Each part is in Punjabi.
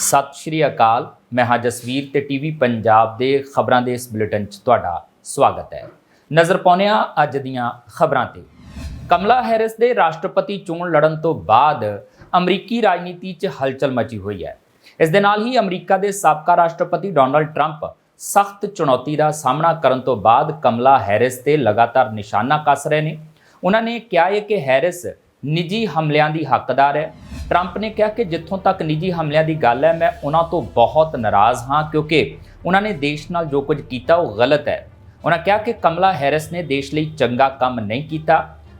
ਸਤਿ ਸ਼੍ਰੀ ਅਕਾਲ। ਮੈਂ ਹਾਂ ਜਸਵੀਰ ਤੇ ਟੀਵੀ ਪੰਜਾਬ ਦੇ ਖਬਰਾਂ ਦੇ ਇਸ ਬੁਲੇਟਿਨ 'ਚ ਤੁਹਾਡਾ ਸਵਾਗਤ ਹੈ। ਨਜ਼ਰ ਪਾਉਂਦੇ ਹਾਂ ਅੱਜ ਦੀਆਂ ਖਬਰਾਂ ਤੇ। ਕਮਲਾ ਹੈਰਿਸ ਦੇ ਰਾਸ਼ਟਰਪਤੀ ਚੋਣ ਲੜਨ ਤੋਂ ਬਾਅਦ ਅਮਰੀਕੀ ਰਾਜਨੀਤੀ 'ਚ ਹਲਚਲ ਮਚੀ ਹੋਈ ਹੈ। ਇਸ ਦੇ ਨਾਲ ਹੀ ਅਮਰੀਕਾ ਦੇ ਸਾਬਕਾ ਰਾਸ਼ਟਰਪਤੀ ਡੋਨਲਡ ਟਰੰਪ ਸਖਤ ਚੁਣੌਤੀ ਦਾ ਸਾਹਮਣਾ ਕਰਨ ਤੋਂ ਬਾਅਦ ਕਮਲਾ ਹੈਰਿਸ ਤੇ ਲਗਾਤਾਰ ਨਿਸ਼ਾਨਾ ਕੱਸ ਰਹੇ ਨੇ। ਉਹਨਾਂ ਨੇ ਕਿਹਾ ਹੈ ਕਿ ਹੈਰਿਸ ਨਿੱਜੀ ਹਮਲਿਆਂ ਦੀ ਹੱਕਦਾਰ ਹੈ। ਟਰੰਪ ਨੇ ਕਿਹਾ ਕਿ ਜਿੱਥੋਂ ਤੱਕ ਨਿੱਜੀ ਹਮਲਿਆਂ ਦੀ ਗੱਲ ਹੈ, ਮੈਂ ਉਹਨਾਂ ਤੋਂ ਬਹੁਤ ਨਾਰਾਜ਼ ਹਾਂ ਕਿਉਂਕਿ ਉਹਨਾਂ ਨੇ ਦੇਸ਼ ਨਾਲ ਜੋ ਕੁਝ ਕੀਤਾ, ਉਹ ਗਲਤ ਹੈ। ਉਹਨਾਂ ਕਿਹਾ ਕਿ ਕਮਲਾ ਹੈਰਿਸ ਨੇ ਦੇਸ਼ ਲਈ ਚੰਗਾ ਕੰਮ ਨਹੀਂ ਕੀਤਾ।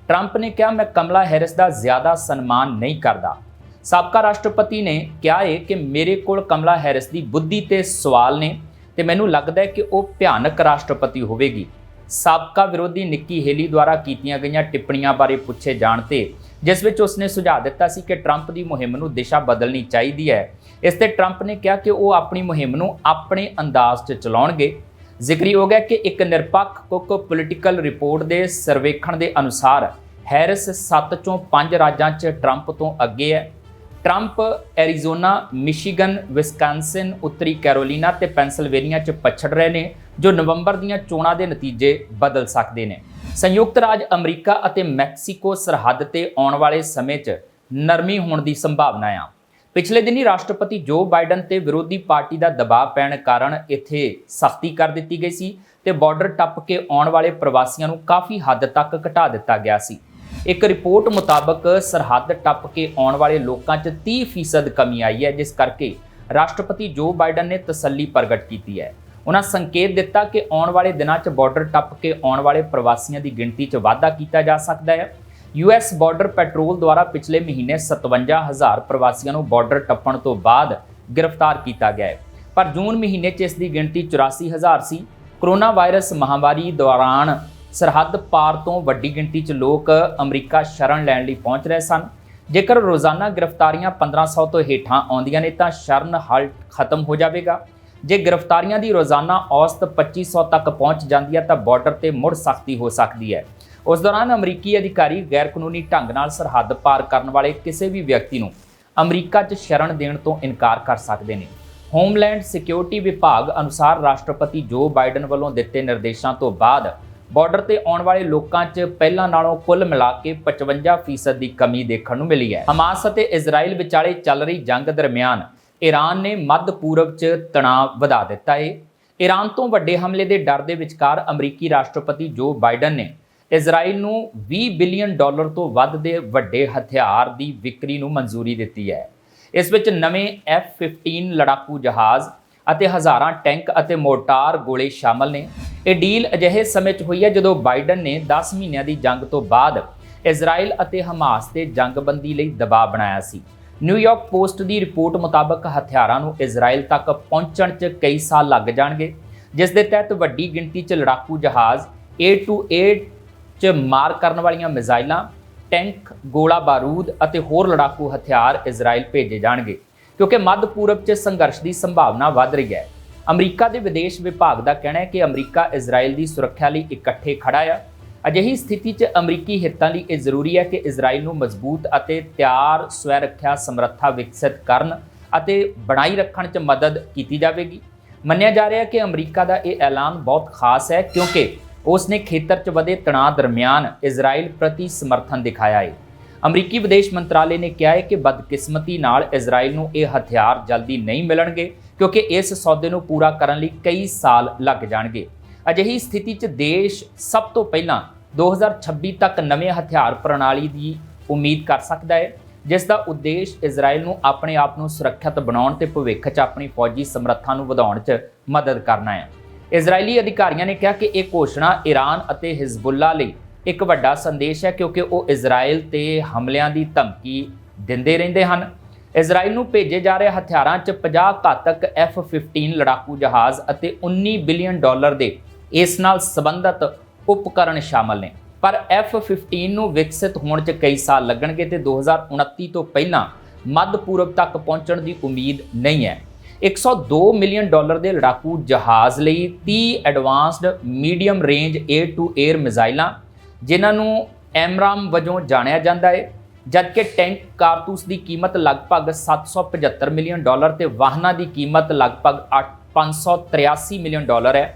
ਟਰੰਪ ਨੇ ਕਿਹਾ, ਮੈਂ ਕਮਲਾ ਹੈਰਿਸ ਦਾ ਜ਼ਿਆਦਾ ਸਨਮਾਨ ਨਹੀਂ ਕਰਦਾ। ਸਾਬਕਾ ਰਾਸ਼ਟਰਪਤੀ ਨੇ ਕਿਹਾ ਹੈ ਕਿ ਮੇਰੇ ਕੋਲ ਕਮਲਾ ਹੈਰਿਸ ਦੀ ਬੁੱਧੀ ਤੇ ਸਵਾਲ ਨੇ ਤੇ ਮੈਨੂੰ ਲੱਗਦਾ ਹੈ ਕਿ ਉਹ ਭਿਆਨਕ ਰਾਸ਼ਟਰਪਤੀ ਹੋਵੇਗੀ। ਸਾਬਕਾ ਵਿਰੋਧੀ ਨਿੱਕੀ ਹੇਲੀ ਦੁਆਰਾ ਕੀਤੀਆਂ ਗਈਆਂ ਟਿੱਪਣੀਆਂ ਬਾਰੇ ਪੁੱਛੇ ਜਾਣ ਤੇ ਜਿਸ ਵਿੱਚ ਉਸਨੇ ਸੁਝਾਅ ਦਿੱਤਾ ਸੀ ਕਿ ਟਰੰਪ ਦੀ ਮੁਹਿੰਮ ਨੂੰ ਦਿਸ਼ਾ ਬਦਲਣੀ ਚਾਹੀਦੀ ਹੈ। ਇਸ ਤੇ ਟਰੰਪ ਨੇ ਕਿਹਾ ਕਿ ਉਹ ਆਪਣੀ ਮੁਹਿੰਮ ਨੂੰ ਆਪਣੇ ਅੰਦਾਜ਼ 'ਚ ਚਲਾਉਣਗੇ। ਜ਼ਿਕਰਯੋਗ ਹੈ ਕਿ ਇੱਕ ਨਿਰਪੱਖ ਕੁੱਕ ਪੋਲੀਟੀਕਲ ਰਿਪੋਰਟ ਦੇ ਸਰਵੇਖਣ ਦੇ ਅਨੁਸਾਰ ਹੈਰਿਸ 7 ਚੋਂ 5 ਰਾਜਾਂ 'ਚ ਟਰੰਪ ਤੋਂ ਅੱਗੇ ਹੈ। ਟਰੰਪ ਐਰੀਜ਼ੋਨਾ ਮਿਸ਼ੀਗਨ ਵਿਸਕਨਸਿਨ ਉੱਤਰੀ ਕੈਰੋਲੀਨਾ ਤੇ ਪੈਂਸਿਲਵੇਨੀਆ 'ਚ ਪਛੜ ਰਹੇ ਨੇ, ਜੋ ਨਵੰਬਰ ਦੀਆਂ ਚੋਣਾਂ ਦੇ ਨਤੀਜੇ ਬਦਲ ਸਕਦੇ ਨੇ। ਸੰਯੁਕਤ ਰਾਜ ਅਮਰੀਕਾ ਅਤੇ ਮੈਕਸੀਕੋ ਸਰਹੱਦ ਤੇ ਆਉਣ ਵਾਲੇ ਸਮੇਂ 'ਚ ਨਰਮੀ ਹੋਣ ਦੀ ਸੰਭਾਵਨਾ ਆ। ਪਿਛਲੇ ਦਿਨੀ ਰਾਸ਼ਟਰਪਤੀ ਜੋ ਬਾਈਡਨ ਤੇ ਵਿਰੋਧੀ ਪਾਰਟੀ ਦਾ ਦਬਾਅ ਪੈਣ ਕਾਰਨ ਇੱਥੇ ਸਖਤੀ ਕਰ ਦਿੱਤੀ ਗਈ ਸੀ ਤੇ ਬਾਰਡਰ ਟੱਪ ਕੇ ਆਉਣ ਵਾਲੇ ਪ੍ਰਵਾਸੀਆਂ ਨੂੰ ਕਾਫੀ ਹੱਦ ਤੱਕ ਘਟਾ ਦਿੱਤਾ ਗਿਆ ਸੀ। ਇੱਕ ਰਿਪੋਰਟ ਮੁਤਾਬਕ ਸਰਹੱਦ ਟੱਪ ਕੇ ਆਉਣ ਵਾਲੇ ਲੋਕਾਂ 'ਚ 30% ਕਮੀ ਆਈ ਹੈ, ਜਿਸ ਕਰਕੇ ਰਾਸ਼ਟਰਪਤੀ ਜੋ ਬਾਈਡਨ ਨੇ ਤਸੱਲੀ ਪ੍ਰਗਟ ਕੀਤੀ ਹੈ। ਉਹਨਾਂ ਸੰਕੇਤ ਦਿੱਤਾ ਕਿ ਆਉਣ ਵਾਲੇ ਦਿਨਾਂ 'ਚ ਬਾਰਡਰ ਟੱਪ ਕੇ ਆਉਣ ਵਾਲੇ ਪ੍ਰਵਾਸੀਆਂ ਦੀ ਗਿਣਤੀ 'ਚ ਵਾਧਾ ਕੀਤਾ ਜਾ ਸਕਦਾ ਹੈ। ਯੂਐਸ ਬਾਰਡਰ ਪੈਟਰੋਲ ਦੁਆਰਾ ਪਿਛਲੇ ਮਹੀਨੇ 57000 ਪ੍ਰਵਾਸੀਆਂ ਨੂੰ ਬਾਰਡਰ ਟੱਪਣ ਤੋਂ ਬਾਅਦ ਗ੍ਰਿਫਤਾਰ ਕੀਤਾ ਗਿਆ ਹੈ। ਪਰ ਜੂਨ ਮਹੀਨੇ 'ਚ ਇਸ ਦੀ ਗਿਣਤੀ 84000 ਸੀ। ਕਰੋਨਾ ਵਾਇਰਸ ਮਹਾਮਾਰੀ ਦੌਰਾਨ ਸਰਹੱਦ ਪਾਰ ਤੋਂ ਵੱਡੀ ਗਿਣਤੀ 'ਚ ਲੋਕ ਅਮਰੀਕਾ ਸ਼ਰਨ ਲੈਣ ਲਈ ਪਹੁੰਚ ਰਹੇ ਸਨ। ਜੇਕਰ ਰੋਜ਼ਾਨਾ ਗ੍ਰਿਫਤਾਰੀਆਂ 1500 ਤੋਂ ਹੇਠਾਂ ਆਉਂਦੀਆਂ ਨੇ ਤਾਂ ਸ਼ਰਨ ਹਾਲਟ ਖਤਮ ਹੋ ਜਾਵੇਗਾ। ਜੇ ਗ੍ਰਿਫਤਾਰੀਆਂ ਦੀ ਰੋਜ਼ਾਨਾ ਔਸਤ 2500 ਤੱਕ ਪਹੁੰਚ ਜਾਂਦੀ ਹੈ ਤਾਂ ਬਾਰਡਰ ਤੇ ਮੁੜ ਸਖਤੀ ਹੋ ਸਕਦੀ ਹੈ। ਉਸ ਦੌਰਾਨ ਅਮਰੀਕੀ ਅਧਿਕਾਰੀ ਗੈਰ ਕਾਨੂੰਨੀ ਢੰਗ ਨਾਲ ਸਰਹੱਦ ਪਾਰ ਕਰਨ ਵਾਲੇ ਕਿਸੇ ਵੀ ਵਿਅਕਤੀ ਨੂੰ ਅਮਰੀਕਾ 'ਚ ਸ਼ਰਨ ਦੇਣ ਤੋਂ ਇਨਕਾਰ ਕਰ ਸਕਦੇ ਨੇ। ਹੋਮਲੈਂਡ ਸਿਕਿਉਰਿਟੀ ਵਿਭਾਗ ਅਨੁਸਾਰ ਰਾਸ਼ਟਰਪਤੀ ਜੋ ਬਾਈਡਨ ਵੱਲੋਂ ਦਿੱਤੇ ਨਿਰਦੇਸ਼ਾਂ ਤੋਂ ਬਾਅਦ ਬਾਰਡਰ ਤੇ ਆਉਣ ਵਾਲੇ ਲੋਕਾਂ 'ਚ ਪਹਿਲਾਂ ਨਾਲੋਂ ਕੁੱਲ ਮਿਲਾ ਕੇ 55% ਦੀ ਕਮੀ ਦੇਖਣ ਨੂੰ ਮਿਲੀ ਹੈ। ਹਮਾਸ ਅਤੇ ਇਜ਼ਰਾਈਲ ਵਿਚਾਲੇ ਚੱਲ ਰਹੀ ਜੰਗ ਦਰਮਿਆਨ ਈਰਾਨ ਨੇ ਮੱਧ ਪੂਰਬ 'ਚ ਤਣਾਅ ਵਧਾ ਦਿੱਤਾ ਹੈ ਈਰਾਨ ਤੋਂ ਵੱਡੇ ਹਮਲੇ ਦੇ ਡਰ ਦੇ ਵਿਚਕਾਰ ਅਮਰੀਕੀ ਰਾਸ਼ਟਰਪਤੀ ਜੋ ਬਾਈਡਨ ਨੇ ਇਜ਼ਰਾਈਲ ਨੂੰ 20 ਬਿਲੀਅਨ ਡਾਲਰ ਤੋਂ ਵੱਧ ਦੇ ਵੱਡੇ ਹਥਿਆਰ ਦੀ ਵਿਕਰੀ ਨੂੰ ਮਨਜ਼ੂਰੀ ਦਿੱਤੀ ਹੈ। ਇਸ ਵਿੱਚ ਨਵੇਂ F-15 ਲੜਾਕੂ ਜਹਾਜ਼ ਅਤੇ ਹਜ਼ਾਰਾਂ ਟੈਂਕ ਅਤੇ ਮੋਰਟਾਰ ਗੋਲੇ ਸ਼ਾਮਲ ਨੇ। ਇਹ ਡੀਲ ਅਜਿਹੇ ਸਮੇਂ 'ਚ ਹੋਈ ਹੈ ਜਦੋਂ ਬਾਈਡਨ ਨੇ 10 ਮਹੀਨਿਆਂ ਦੀ ਜੰਗ ਤੋਂ ਬਾਅਦ ਇਜ਼ਰਾਈਲ ਅਤੇ ਹਮਾਸ ਤੇ ਜੰਗਬੰਦੀ ਲਈ ਦਬਾਅ ਬਣਾਇਆ ਸੀ। ਨਿਊਯਾਰਕ ਪੋਸਟ ਦੀ ਰਿਪੋਰਟ ਮੁਤਾਬਕ ਹਥਿਆਰਾਂ ਨੂੰ ਇਜ਼ਰਾਈਲ ਤੱਕ ਪਹੁੰਚਣ 'ਚ ਕਈ ਸਾਲ ਲੱਗ ਜਾਣਗੇ, ਜਿਸ ਦੇ ਤਹਿਤ ਵੱਡੀ ਗਿਣਤੀ 'ਚ ਲੜਾਕੂ ਜਹਾਜ਼ A-2A 'ਚ ਮਾਰ ਕਰਨ ਵਾਲੀਆਂ ਮਿਜ਼ਾਈਲਾਂ, ਟੈਂਕ, ਗੋਲਾ ਬਾਰੂਦ ਅਤੇ ਹੋਰ ਲੜਾਕੂ ਹਥਿਆਰ ਇਜ਼ਰਾਈਲ ਭੇਜੇ ਜਾਣਗੇ, ਕਿਉਂਕਿ ਮੱਧ ਪੂਰਬ 'ਚ ਸੰਘਰਸ਼ ਦੀ ਸੰਭਾਵਨਾ ਵੱਧ ਰਹੀ ਹੈ। ਅਮਰੀਕਾ ਦੇ ਵਿਦੇਸ਼ ਵਿਭਾਗ ਦਾ ਕਹਿਣਾ ਹੈ ਕਿ ਅਮਰੀਕਾ ਇਜ਼ਰਾਈਲ ਦੀ ਸੁਰੱਖਿਆ ਲਈ ਇਕੱਠੇ ਖੜਾ ਹੈ ਅਜਿਹੀ ਸਥਿਤੀ 'ਚ ਅਮਰੀਕੀ ਹਿੱਤਾਂ ਲਈ ਇਹ ਜ਼ਰੂਰੀ ਹੈ ਕਿ ਇਜ਼ਰਾਈਲ ਨੂੰ ਮਜ਼ਬੂਤ ਅਤੇ ਤਿਆਰ ਸਵੈ ਰੱਖਿਆ ਸਮਰੱਥਾ ਵਿਕਸਿਤ ਕਰਨ ਅਤੇ ਬਣਾਈ ਰੱਖਣ 'ਚ ਮਦਦ ਕੀਤੀ ਜਾਵੇਗੀ। ਮੰਨਿਆ ਜਾ ਰਿਹਾ ਹੈ ਕਿ ਅਮਰੀਕਾ ਦਾ ਇਹ ਐਲਾਨ ਬਹੁਤ ਖਾਸ ਹੈ ਕਿਉਂਕਿ ਉਸ ਨੇ ਖੇਤਰ 'ਚ ਵਧੇ ਤਣਾਅ ਦਰਮਿਆਨ ਇਜ਼ਰਾਈਲ ਪ੍ਰਤੀ ਸਮਰਥਨ ਦਿਖਾਇਆ ਹੈ। ਅਮਰੀਕੀ ਵਿਦੇਸ਼ ਮੰਤਰਾਲੇ ਨੇ ਕਿਹਾ ਹੈ ਕਿ ਬਦਕਿਸਮਤੀ ਨਾਲ ਇਜ਼ਰਾਈਲ ਨੂੰ ਇਹ ਹਥਿਆਰ ਜਲਦੀ ਨਹੀਂ ਮਿਲਣਗੇ ਕਿਉਂਕਿ ਇਸ ਸੌਦੇ ਨੂੰ ਪੂਰਾ ਕਰਨ ਲਈ ਕਈ ਸਾਲ ਲੱਗ ਜਾਣਗੇ। ਅਜਿਹੀ ਸਥਿਤੀ 'ਚ ਦੇਸ਼ ਸਭ ਤੋਂ ਪਹਿਲਾਂ 2026 ਤੱਕ ਨਵੇਂ ਹਥਿਆਰ ਪ੍ਰਣਾਲੀ ਦੀ ਉਮੀਦ ਕਰ ਸਕਦਾ ਹੈ, ਜਿਸ ਦਾ ਉਦੇਸ਼ ਇਜ਼ਰਾਈਲ ਨੂੰ ਆਪਣੇ ਆਪ ਨੂੰ ਸੁਰੱਖਿਅਤ ਬਣਾਉਣ ਤੇ ਭਵਿੱਖ 'ਚ ਆਪਣੀ ਫੌਜੀ ਸਮਰੱਥਾ ਨੂੰ ਵਧਾਉਣ 'ਚ ਮਦਦ ਕਰਨਾ ਹੈ। ਇਜ਼ਰਾਈਲੀ ਅਧਿਕਾਰੀਆਂ ਨੇ ਕਿਹਾ ਕਿ ਇਹ ਘੋਸ਼ਣਾ ਈਰਾਨ ਅਤੇ ਹਿਜ਼ਬੁੱਲਾ ਲਈ ਇੱਕ ਵੱਡਾ ਸੰਦੇਸ਼ ਹੈ, ਕਿਉਂਕਿ ਉਹ ਇਜ਼ਰਾਈਲ ਤੇ ਹਮਲਿਆਂ ਦੀ ਧਮਕੀ ਦਿੰਦੇ ਰਹਿੰਦੇ ਹਨ। ਇਜ਼ਰਾਈਲ ਨੂੰ ਭੇਜੇ ਜਾ ਰਹੇ ਹਥਿਆਰਾਂ 'ਚ 50 ਘਾਤਕ F-15 ਲੜਾਕੂ ਜਹਾਜ਼ ਅਤੇ 19 ਬਿਲੀਅਨ ਡਾਲਰ ਦੇ ਇਸ ਨਾਲ ਸੰਬੰਧਿਤ ਉਪਕਰਨ ਸ਼ਾਮਲ ਨੇ। ਪਰ F-15 ਨੂੰ ਵਿਕਸਿਤ ਹੋਣ 'ਚ ਕਈ ਸਾਲ ਲੱਗਣਗੇ ਤੇ 2029 ਤੋਂ ਪਹਿਲਾਂ ਮੱਧ ਪੂਰਬ ਤੱਕ ਪਹੁੰਚਣ ਦੀ ਉਮੀਦ ਨਹੀਂ ਹੈ। 102 ਮਿਲੀਅਨ ਡਾਲਰ ਦੇ ਲੜਾਕੂ ਜਹਾਜ਼ ਲਈ 30 advanced medium range air to air ਮਿਜ਼ਾਈਲਾਂ, ਜਿਨ੍ਹਾਂ ਨੂੰ ਐਮਰਾਮ ਵਜੋਂ ਜਾਣਿਆ ਜਾਂਦਾ ਹੈ, ਜਦਕਿ ਟੈਂਕ ਕਾਰਤੂਸ ਦੀ ਕੀਮਤ ਲਗਭਗ 775 ਮਿਲੀਅਨ ਡਾਲਰ ਤੇ ਵਾਹਨਾਂ ਦੀ ਕੀਮਤ ਲਗਭਗ 8 583 ਮਿਲੀਅਨ ਡਾਲਰ ਹੈ।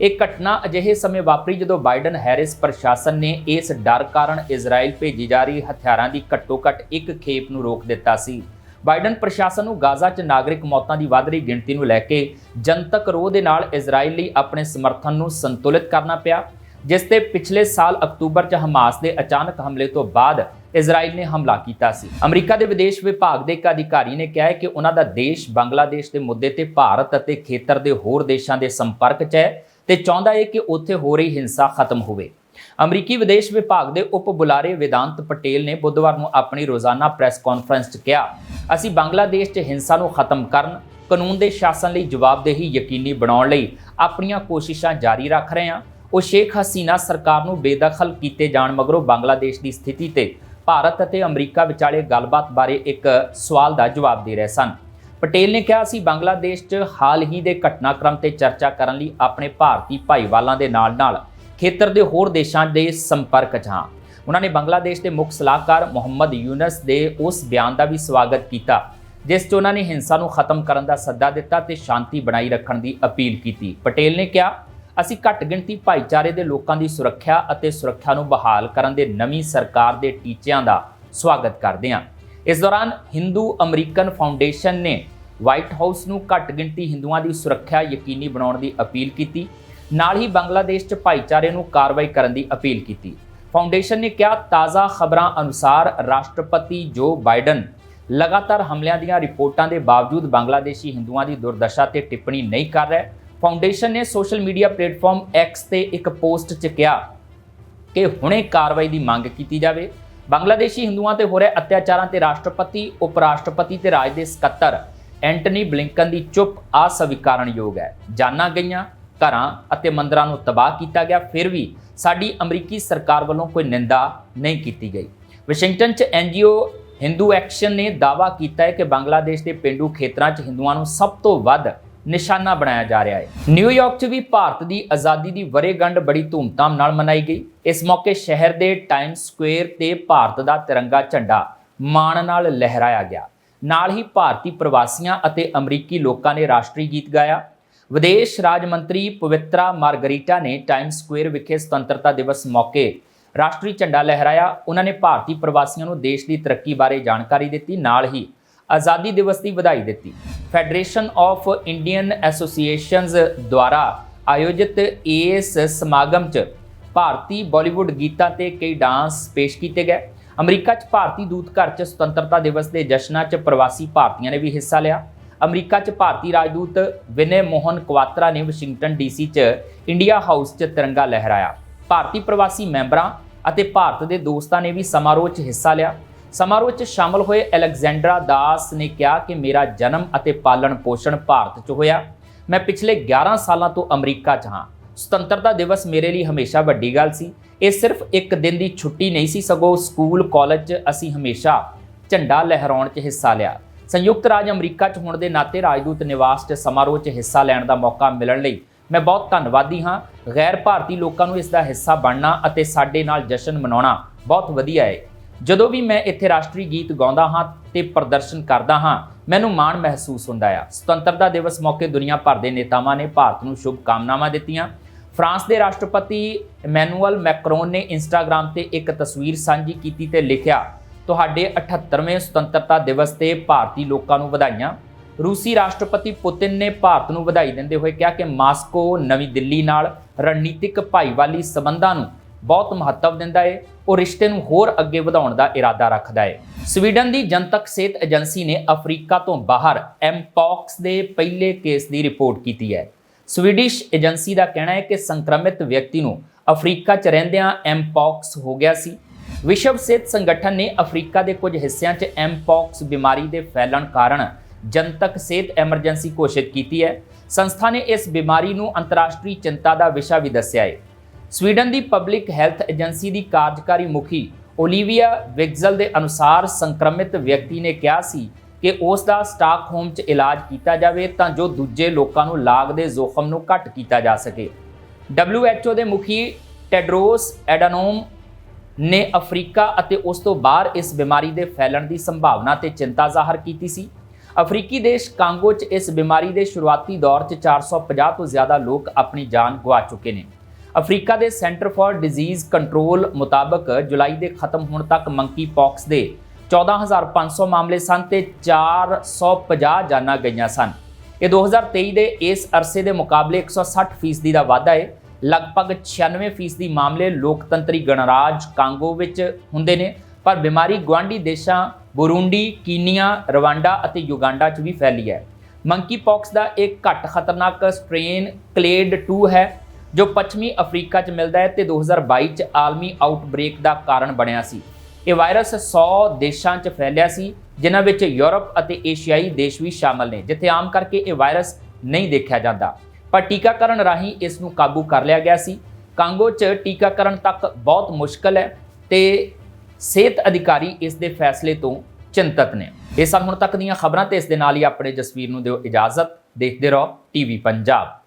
ਇਹ ਘਟਨਾ ਅਜਿਹੇ ਸਮੇਂ ਵਾਪਰੀ ਜਦੋਂ ਬਾਈਡਨ ਹੈਰਿਸ ਪ੍ਰਸ਼ਾਸਨ ਨੇ ਇਸ ਡਰ ਕਾਰਨ ਇਜ਼ਰਾਈਲ ਭੇਜੀ ਜਾ ਰਹੀ ਹਥਿਆਰਾਂ ਦੀ ਘੱਟੋ-ਘੱਟ ਇੱਕ ਖੇਪ ਨੂੰ ਰੋਕ ਦਿੱਤਾ ਸੀ। ਬਾਈਡਨ ਪ੍ਰਸ਼ਾਸਨ ਨੂੰ ਗਾਜ਼ਾ 'ਚ ਨਾਗਰਿਕ ਮੌਤਾਂ ਦੀ ਵਧ ਰਹੀ ਗਿਣਤੀ ਨੂੰ ਲੈ ਕੇ ਜਨਤਕ ਰੋਹ ਦੇ ਨਾਲ ਇਜ਼ਰਾਈਲ ਲਈ ਆਪਣੇ ਸਮਰਥਨ ਨੂੰ ਸੰਤੁਲਿਤ ਕਰਨਾ ਪਿਆ, ਜਿਸ ਤੇ ਪਿਛਲੇ ਸਾਲ ਅਕਤੂਬਰ 'ਚ ਹਮਾਸ ਦੇ ਅਚਾਨਕ ਹਮਲੇ ਤੋਂ ਬਾਅਦ ਇਜ਼ਰਾਈਲ ਨੇ ਹਮਲਾ ਕੀਤਾ ਸੀ। ਅਮਰੀਕਾ ਦੇ ਵਿਦੇਸ਼ ਵਿਭਾਗ ਦੇ ਇੱਕ ਅਧਿਕਾਰੀ ਨੇ ਕਿਹਾ ਹੈ ਕਿ ਉਹਨਾਂ ਦਾ ਦੇਸ਼ ਬੰਗਲਾਦੇਸ਼ ਦੇ ਮੁੱਦੇ ਤੇ ਭਾਰਤ ਅਤੇ ਖੇਤਰ ਦੇ ਹੋਰ ਦੇਸ਼ਾਂ ਦੇ ਸੰਪਰਕ 'ਚ ਹੈ। ਤੇ ਚਾਹੁੰਦਾ ਹੈ ਕਿ ਉੱਥੇ ਹੋ ਰਹੀ ਹਿੰਸਾ ਖਤਮ ਹੋਵੇ। ਅਮਰੀਕੀ ਵਿਦੇਸ਼ ਵਿਭਾਗ ਦੇ ਉਪ ਬੁਲਾਰੇ ਵਿਦਾਂਤ ਪਟੇਲ ਨੇ ਬੁੱਧਵਾਰ ਨੂੰ ਆਪਣੀ ਰੋਜ਼ਾਨਾ ਪ੍ਰੈਸ ਕਾਨਫਰੰਸ 'ਚ ਕਿਹਾ, ਅਸੀਂ ਬੰਗਲਾਦੇਸ਼ 'ਚ ਹਿੰਸਾ ਨੂੰ ਖਤਮ ਕਰਨ, ਕਾਨੂੰਨ ਦੇ ਸ਼ਾਸਨ ਲਈ ਜਵਾਬਦੇਹੀ ਯਕੀਨੀ ਬਣਾਉਣ ਲਈ ਆਪਣੀਆਂ ਕੋਸ਼ਿਸ਼ਾਂ ਜਾਰੀ ਰੱਖ ਰਹੇ ਹਾਂ। ਉਹ ਸ਼ੇਖ ਹਸੀਨਾ ਸਰਕਾਰ ਨੂੰ ਬੇਦਖਲ ਕੀਤੇ ਜਾਣ ਮਗਰੋਂ ਬੰਗਲਾਦੇਸ਼ ਦੀ ਸਥਿਤੀ ਤੇ ਭਾਰਤ ਅਤੇ ਅਮਰੀਕਾ ਵਿਚਾਲੇ ਗੱਲਬਾਤ ਬਾਰੇ ਇੱਕ ਸਵਾਲ ਦਾ ਜਵਾਬ ਦੇ ਰਹੇ ਸਨ। ਪਟੇਲ ਨੇ ਕਿਹਾ ਅਸੀਂ ਬੰਗਲਾਦੇਸ਼ 'ਚ ਹਾਲ ਹੀ ਦੇ ਘਟਨਾਕ੍ਰਮ ਤੇ ਚਰਚਾ ਕਰਨ ਲਈ ਆਪਣੇ ਭਾਰਤੀ ਭਾਈਵਾਲਾਂ ਦੇ ਨਾਲ-ਨਾਲ ਖੇਤਰ ਦੇ ਹੋਰ ਦੇਸ਼ਾਂ ਦੇ ਸੰਪਰਕ 'ਚ ਹਾਂ। ਉਹਨਾਂ ਨੇ ਬੰਗਲਾਦੇਸ਼ ਦੇ ਮੁੱਖ ਸਲਾਹਕਾਰ ਮੁਹੰਮਦ ਯੂਨਸ ਦੇ ਉਸ ਬਿਆਨ ਦਾ ਵੀ ਸਵਾਗਤ ਕੀਤਾ, ਜਿਸ 'ਚ ਉਹਨਾਂ ਨੇ ਹਿੰਸਾ ਨੂੰ ਖਤਮ ਕਰਨ ਦਾ ਸੱਦਾ ਦਿੱਤਾ ਤੇ ਸ਼ਾਂਤੀ ਬਣਾਈ ਰੱਖਣ ਦੀ ਅਪੀਲ ਕੀਤੀ। ਪਟੇਲ ਨੇ ਕਿਹਾ, ਅਸੀਂ ਘੱਟ ਗਿਣਤੀ ਭਾਈਚਾਰੇ ਦੇ ਲੋਕਾਂ ਦੀ ਸੁਰੱਖਿਆ ਅਤੇ ਸੁਰੱਖਿਆ ਨੂੰ ਬਹਾਲ ਕਰਨ ਦੇ ਨਵੀਂ ਸਰਕਾਰ ਦੇ ਟੀਚਿਆਂ ਦਾ ਸਵਾਗਤ ਕਰਦੇ ਹਾਂ। ਇਸ ਦੌਰਾਨ ਹਿੰਦੂ ਅਮਰੀਕਨ ਫਾਊਂਡੇਸ਼ਨ ਨੇ ਵਾਈਟ ਹਾਊਸ ਨੂੰ ਘੱਟ ਗਿਣਤੀ ਹਿੰਦੂਆਂ ਦੀ ਸੁਰੱਖਿਆ ਯਕੀਨੀ ਬਣਾਉਣ ਦੀ ਅਪੀਲ ਕੀਤੀ। ਨਾਲ ਹੀ ਬੰਗਲਾਦੇਸ਼ 'ਚ ਭਾਈਚਾਰੇ ਨੂੰ ਕਾਰਵਾਈ ਕਰਨ ਦੀ ਅਪੀਲ ਕੀਤੀ। ਫਾਊਂਡੇਸ਼ਨ ਨੇ ਕਿਹਾ, ਤਾਜ਼ਾ ਖਬਰਾਂ ਅਨੁਸਾਰ ਰਾਸ਼ਟਰਪਤੀ ਜੋ ਬਾਈਡਨ ਲਗਾਤਾਰ ਹਮਲਿਆਂ ਦੀਆਂ ਰਿਪੋਰਟਾਂ ਦੇ ਬਾਵਜੂਦ ਬੰਗਲਾਦੇਸ਼ੀ ਹਿੰਦੂਆਂ ਦੀ ਦੁਰਦਸ਼ਾ ਤੇ ਟਿੱਪਣੀ ਨਹੀਂ ਕਰ ਰਿਹਾ। ਫਾਊਂਡੇਸ਼ਨ ਨੇ ਸੋਸ਼ਲ ਮੀਡੀਆ ਪਲੇਟਫਾਰਮ ਐਕਸ ਤੇ ਇੱਕ ਪੋਸਟ 'ਚ ਕਿਹਾ ਕਿ ਹੁਣੇ ਕਾਰਵਾਈ ਦੀ ਮੰਗ ਕੀਤੀ ਜਾਵੇ। ਬੰਗਲਾਦੇਸ਼ੀ ਹਿੰਦੂਆਂ ਤੇ ਹੋ ਰਹੇ ਅਤਿਆਚਾਰਾਂ ਤੇ ਰਾਸ਼ਟਰਪਤੀ ਉਪ ਰਾਸ਼ਟਰਪਤੀ ਤੇ ਰਾਜ ਦੇ ਸਕੱਤਰ ਐਂਟਨੀ ਬਲਿੰਕਨ ਦੀ ਚੁੱਪ ਅਸਵੀਕਾਰਨਯੋਗ ਹੈ। ਜਾਨਾਂ ਗਈਆਂ, ਘਰਾਂ ਅਤੇ ਮੰਦਰਾਂ ਨੂੰ ਤਬਾਹ ਕੀਤਾ ਗਿਆ, ਫਿਰ ਵੀ ਸਾਡੀ ਅਮਰੀਕੀ ਸਰਕਾਰ ਵੱਲੋਂ ਕੋਈ ਨਿੰਦਾ ਨਹੀਂ ਕੀਤੀ ਗਈ। ਵਾਸ਼ਿੰਗਟਨ 'ਚ ਐਨਜੀਓ ਹਿੰਦੂ ਐਕਸ਼ਨ ਨੇ ਦਾਅਵਾ ਕੀਤਾ ਹੈ ਕਿ ਬੰਗਲਾਦੇਸ਼ ਦੇ ਪਿੰਡੂ ਖੇਤਰਾਂ 'ਚ ਹਿੰਦੂਆਂ ਨੂੰ ਸਭ ਤੋਂ ਵੱਧ ਨਿਸ਼ਾਨਾ ਬਣਾਇਆ ਜਾ ਰਿਹਾ ਹੈ। ਨਿਊਯਾਰਕ 'ਚ ਵੀ ਭਾਰਤ ਦੀ ਆਜ਼ਾਦੀ ਦੀ ਵਰੇਗੰਢ ਬੜੀ ਧੂਮਧਾਮ ਨਾਲ ਮਨਾਈ ਗਈ। ਇਸ ਮੌਕੇ ਸ਼ਹਿਰ ਦੇ ਟਾਈਮ ਸਕੁਅਰ ਤੇ ਭਾਰਤ ਦਾ ਤਿਰੰਗਾ ਝੰਡਾ ਮਾਣ ਨਾਲ ਲਹਿਰਾਇਆ ਗਿਆ। ਨਾਲ ਹੀ ਭਾਰਤੀ ਪ੍ਰਵਾਸੀਆਂ ਅਤੇ ਅਮਰੀਕੀ ਲੋਕਾਂ ਨੇ ਰਾਸ਼ਟਰੀ ਗੀਤ ਗਾਇਆ। ਵਿਦੇਸ਼ ਰਾਜ ਮੰਤਰੀ ਪਵਿੱਤਰਾ ਮਾਰਗਰੀਟਾ ਨੇ ਟਾਈਮ ਸਕੁਅਰ ਵਿਖੇ ਸੁਤੰਤਰਤਾ ਦਿਵਸ ਮੌਕੇ ਰਾਸ਼ਟਰੀ ਝੰਡਾ ਲਹਿਰਾਇਆ। ਉਹਨਾਂ ਨੇ ਭਾਰਤੀ ਪ੍ਰਵਾਸੀਆਂ ਨੂੰ ਦੇਸ਼ ਦੀ ਤਰੱਕੀ ਬਾਰੇ ਜਾਣਕਾਰੀ ਦਿੱਤੀ। ਨਾਲ ਹੀ ਆਜ਼ਾਦੀ ਦਿਵਸ ਦੀ ਵਧਾਈ ਦਿੱਤੀ। ਫੈਡਰੇਸ਼ਨ ਆਫ ਇੰਡੀਅਨ ਐਸੋਸੀਏਸ਼ਨਸ ਦੁਆਰਾ ਆਯੋਜਿਤ ਇਸ ਸਮਾਗਮ 'ਚ ਭਾਰਤੀ ਬਾਲੀਵੁੱਡ ਗੀਤਾਂ ਤੇ ਕਈ ਡਾਂਸ ਪੇਸ਼ ਕੀਤੇ ਗਏ। ਅਮਰੀਕਾ 'ਚ ਭਾਰਤੀ ਦੂਤ ਘਰ 'ਚ ਸੁਤੰਤਰਤਾ ਦਿਵਸ ਦੇ ਜਸ਼ਨਾਂ 'ਚ ਪ੍ਰਵਾਸੀ ਭਾਰਤੀਆਂ ਨੇ ਵੀ ਹਿੱਸਾ ਲਿਆ। ਅਮਰੀਕਾ 'ਚ ਭਾਰਤੀ ਰਾਜਦੂਤ ਵਿਨੇ ਮੋਹਨ ਕੁਆਤਰਾ ਨੇ ਵਾਸ਼ਿੰਗਟਨ ਡੀਸੀ 'ਚ ਇੰਡੀਆ ਹਾਊਸ 'ਚ ਤਿਰੰਗਾ ਲਹਿਰਾਇਆ। ਭਾਰਤੀ ਪ੍ਰਵਾਸੀ ਮੈਂਬਰਾਂ ਅਤੇ ਭਾਰਤ ਦੇ ਦੋਸਤਾਂ ਨੇ ਵੀ ਸਮਾਰੋਹ 'ਚ ਹਿੱਸਾ ਲਿਆ। ਸਮਾਰੋਹ 'ਚ ਸ਼ਾਮਲ ਹੋਏ ਅਲੈਗਜ਼ੈਂਡਰਾ ਦਾਸ ਨੇ ਕਿਹਾ ਕਿ ਮੇਰਾ ਜਨਮ ਅਤੇ ਪਾਲਣ ਪੋਸ਼ਣ ਭਾਰਤ 'ਚ ਹੋਇਆ। ਮੈਂ ਪਿਛਲੇ 11 ਸਾਲਾਂ ਤੋਂ ਅਮਰੀਕਾ 'ਚ ਹਾਂ। ਸੁਤੰਤਰਤਾ ਦਿਵਸ ਮੇਰੇ ਲਈ ਹਮੇਸ਼ਾ ਵੱਡੀ ਗੱਲ ਸੀ। ਇਹ ਸਿਰਫ ਇੱਕ ਦਿਨ ਦੀ ਛੁੱਟੀ ਨਹੀਂ ਸੀ, ਸਗੋਂ ਸਕੂਲ, ਕਾਲਜ 'ਚ ਅਸੀਂ ਹਮੇਸ਼ਾ ਝੰਡਾ ਲਹਿਰਾਉਣ 'ਚ ਹਿੱਸਾ ਲਿਆ। ਸੰਯੁਕਤ ਰਾਜ ਅਮਰੀਕਾ 'ਚ ਹੋਣ ਦੇ ਨਾਤੇ ਰਾਜਦੂਤ ਨਿਵਾਸ 'ਚ ਸਮਾਰੋਹ 'ਚ ਹਿੱਸਾ ਲੈਣ ਦਾ ਮੌਕਾ ਮਿਲਣ ਲਈ ਮੈਂ ਬਹੁਤ ਧੰਨਵਾਦੀ ਹਾਂ। ਗੈਰ ਭਾਰਤੀ ਲੋਕਾਂ ਨੂੰ ਇਸ ਦਾ ਹਿੱਸਾ ਬਣਨਾ ਅਤੇ ਸਾਡੇ ਨਾਲ ਜਸ਼ਨ ਮਨਾਉਣਾ ਬਹੁਤ ਵਧੀਆ ਹੈ ਜਦੋਂ ਵੀ ਮੈਂ ਇੱਥੇ ਰਾਸ਼ਟਰੀ ਗੀਤ ਗਾਉਂਦਾ ਹਾਂ ਤੇ ਪ੍ਰਦਰਸ਼ਨ ਕਰਦਾ ਹਾਂ, ਮੈਨੂੰ ਮਾਣ ਮਹਿਸੂਸ ਹੁੰਦਾ ਆ। ਸੁਤੰਤਰਤਾ ਦਿਵਸ ਮੌਕੇ ਦੁਨੀਆ ਭਰ ਦੇ ਨੇਤਾਵਾਂ ਨੇ ਭਾਰਤ ਨੂੰ ਸ਼ੁਭ ਕਾਮਨਾਵਾਂ ਦਿੱਤੀਆਂ। ਫਰਾਂਸ ਦੇ ਰਾਸ਼ਟਰਪਤੀ ਇਮੈਨੂਅਲ ਮੈਕਰੋਨ ਨੇ ਇੰਸਟਾਗ੍ਰam ਤੇ ਇੱਕ ਤਸਵੀਰ ਸਾਂਝੀ ਕੀਤੀ ਤੇ ਲਿਖਿਆ, ਤੁਹਾਡੇ 78ਵੇਂ ਸੁਤੰਤਰਤਾ ਦਿਵਸ ਤੇ ਭਾਰਤੀ ਲੋਕਾਂ ਨੂੰ ਵਧਾਈਆਂ। ਰੂਸੀ ਰਾਸ਼ਟਰਪਤੀ ਪੁਤਿਨ ਨੇ ਭਾਰਤ ਨੂੰ ਵਧਾਈ ਦਿੰਦੇ ਹੋਏ ਕਿਹਾ ਕਿ ਮਾਸਕੋ ਨਵੀਂ ਦਿੱਲੀ ਨਾਲ ਰਣਨੀਤਿਕ ਭਾਈਵਾਲੀ ਸਬੰਧਾਂ ਨੂੰ ਬਹੁਤ ਮਹੱਤਵ ਦਿੰਦਾ ਹੈ ਉਹ ਰਿਸ਼ਤੇ ਨੂੰ ਹੋਰ ਅੱਗੇ ਵਧਾਉਣ ਦਾ ਇਰਾਦਾ ਰੱਖਦਾ ਹੈ। ਸਵੀਡਨ ਦੀ ਜਨਤਕ ਸਿਹਤ ਏਜੰਸੀ ਨੇ ਅਫਰੀਕਾ ਤੋਂ ਬਾਹਰ ਐਮਪੌਕਸ ਦੇ ਪਹਿਲੇ ਕੇਸ ਦੀ ਰਿਪੋਰਟ ਕੀਤੀ ਹੈ। ਸਵੀਡਿਸ਼ ਏਜੰਸੀ ਦਾ ਕਹਿਣਾ ਹੈ ਕਿ ਸੰਕਰਮਿਤ ਵਿਅਕਤੀ ਨੂੰ ਅਫਰੀਕਾ 'ਚ ਰਹਿੰਦਿਆਂ ਐਮਪੌਕਸ ਹੋ ਗਿਆ ਸੀ। ਵਿਸ਼ਵ ਸਿਹਤ ਸੰਗਠਨ ਨੇ ਅਫਰੀਕਾ ਦੇ ਕੁਝ ਹਿੱਸਿਆਂ 'ਚ ਐਮਪੌਕਸ ਬਿਮਾਰੀ ਦੇ ਫੈਲਣ ਕਾਰਨ ਜਨਤਕ ਸਿਹਤ ਐਮਰਜੈਂਸੀ ਘੋਸ਼ਿਤ ਕੀਤੀ ਹੈ। ਸੰਸਥਾ ਨੇ ਇਸ ਬਿਮਾਰੀ ਨੂੰ ਅੰਤਰਰਾਸ਼ਟਰੀ ਚਿੰਤਾ ਦਾ ਵਿਸ਼ਾ ਵੀ ਦੱਸਿਆ ਹੈ। ਸਵੀਡਨ ਦੀ ਪਬਲਿਕ ਹੈਲਥ ਏਜੰਸੀ ਦੀ ਕਾਰਜਕਾਰੀ ਮੁਖੀ ਓਲੀਵੀਆ ਵਿਗਜ਼ਲ ਦੇ ਅਨੁਸਾਰ ਸੰਕਰਮਿਤ ਵਿਅਕਤੀ ਨੇ ਕਿਹਾ ਸੀ ਕਿ ਉਸ ਦਾ ਸਟਾਕਹੋਮ 'ਚ ਇਲਾਜ ਕੀਤਾ ਜਾਵੇ ਤਾਂ ਜੋ ਦੂਜੇ ਲੋਕਾਂ ਨੂੰ ਲਾਗ ਦੇ ਜ਼ੋਖਮ ਨੂੰ ਘੱਟ ਕੀਤਾ ਜਾ ਸਕੇ। WHO ਦੇ ਮੁਖੀ ਟੈਡਰੋਸ ਐਡਾਨੋਮ ਨੇ ਅਫਰੀਕਾ ਅਤੇ ਉਸ ਤੋਂ ਬਾਹਰ ਇਸ ਬਿਮਾਰੀ ਦੇ ਫੈਲਣ ਦੀ ਸੰਭਾਵਨਾ ਤੇ ਚਿੰਤਾ ਜ਼ਾਹਰ ਕੀਤੀ ਸੀ। ਅਫਰੀਕੀ ਦੇਸ਼ ਕਾਂਗੋ 'ਚ ਇਸ ਬਿਮਾਰੀ ਦੇ ਸ਼ੁਰੂਆਤੀ ਦੌਰ 'ਚ 450 ਤੋਂ ਜ਼ਿਆਦਾ ਲੋਕ ਆਪਣੀ ਜਾਨ ਗਵਾ ਚੁੱਕੇ ਨੇ। ਅਫਰੀਕਾ ਦੇ ਸੈਂਟਰ ਫਾਰ ਡਿਜ਼ੀਜ਼ ਕੰਟਰੋਲ ਮੁਤਾਬਕ ਜੁਲਾਈ ਦੇ ਖਤਮ ਹੋਣ ਤੱਕ ਮੰਕੀ ਪੌਕਸ ਦੇ 14500 ਮਾਮਲੇ ਸਨ ਤੇ 450 ਜਾਨਾਂ ਗਈਆਂ ਸਨ। ਇਹ 2023 ਦੇ ਇਸ ਅਰਸੇ ਦੇ ਮੁਕਾਬਲੇ 160 ਫੀਸਦੀ ਦਾ ਵਾਧਾ ਹੈ ਲਗਭਗ 96 ਫੀਸਦੀ ਮਾਮਲੇ ਲੋਕਤੰਤਰੀ ਗਣਰਾਜ ਕਾਂਗੋ ਵਿੱਚ ਹੁੰਦੇ ਨੇ, ਪਰ ਬਿਮਾਰੀ ਗੁਆਂਢੀ ਦੇਸ਼ਾਂ ਬੁਰੂੰਡੀ, ਕੀਨੀਆ, ਰਵਾਂਡਾ ਅਤੇ ਯੁਗਾਂਡਾ 'ਚ ਵੀ ਫੈਲੀ ਹੈ। ਮੰਕੀ ਪੌਕਸ ਦਾ ਇੱਕ ਘੱਟ ਖਤਰਨਾਕ ਸਟ੍ਰੇਨ ਕਲੇਡ 2 ਹੈ। ਜੋ ਪੱਛਮੀ ਅਫਰੀਕਾ 'ਚ ਮਿਲਦਾ ਹੈ ਤੇ 2022 'ਚ ਆਲਮੀ ਆਊਟਬ੍ਰੇਕ ਦਾ ਕਾਰਨ ਬਣਿਆ ਸੀ। ਇਹ ਵਾਇਰਸ 100 ਦੇਸ਼ਾਂ 'ਚ ਫੈਲਿਆ ਸੀ, ਜਿਨ੍ਹਾਂ ਵਿੱਚ ਯੂਰਪ ਅਤੇ ਏਸ਼ੀਆਈ ਦੇਸ਼ ਵੀ ਸ਼ਾਮਲ ਨੇ, ਜਿੱਥੇ ਆਮ ਕਰਕੇ ਇਹ ਵਾਇਰਸ ਨਹੀਂ ਦੇਖਿਆ ਜਾਂਦਾ। ਪਰ ਟੀਕਾਕਰਨ ਰਾਹੀਂ ਇਸ ਨੂੰ ਕਾਬੂ ਕਰ ਲਿਆ ਗਿਆ ਸੀ। ਕਾਂਗੋ 'ਚ ਟੀਕਾਕਰਨ ਤੱਕ ਬਹੁਤ ਮੁਸ਼ਕਲ ਹੈ ਤੇ ਸਿਹਤ ਅਧਿਕਾਰੀ ਇਸ ਦੇ ਫੈਸਲੇ ਤੋਂ ਚਿੰਤਤ ਨੇ। ਇਹ ਸਨ ਹੁਣ ਤੱਕ ਦੀਆਂ ਖਬਰਾਂ ਤੇ ਇਸ ਦੇ ਨਾਲ ਹੀ ਆਪਣੇ ਜਸਵੀਰ ਨੂੰ ਦਿਓ ਇਜਾਜ਼ਤ। ਦੇਖਦੇ ਰਹੋ, ਟੀਵੀ ਪੰਜਾਬ।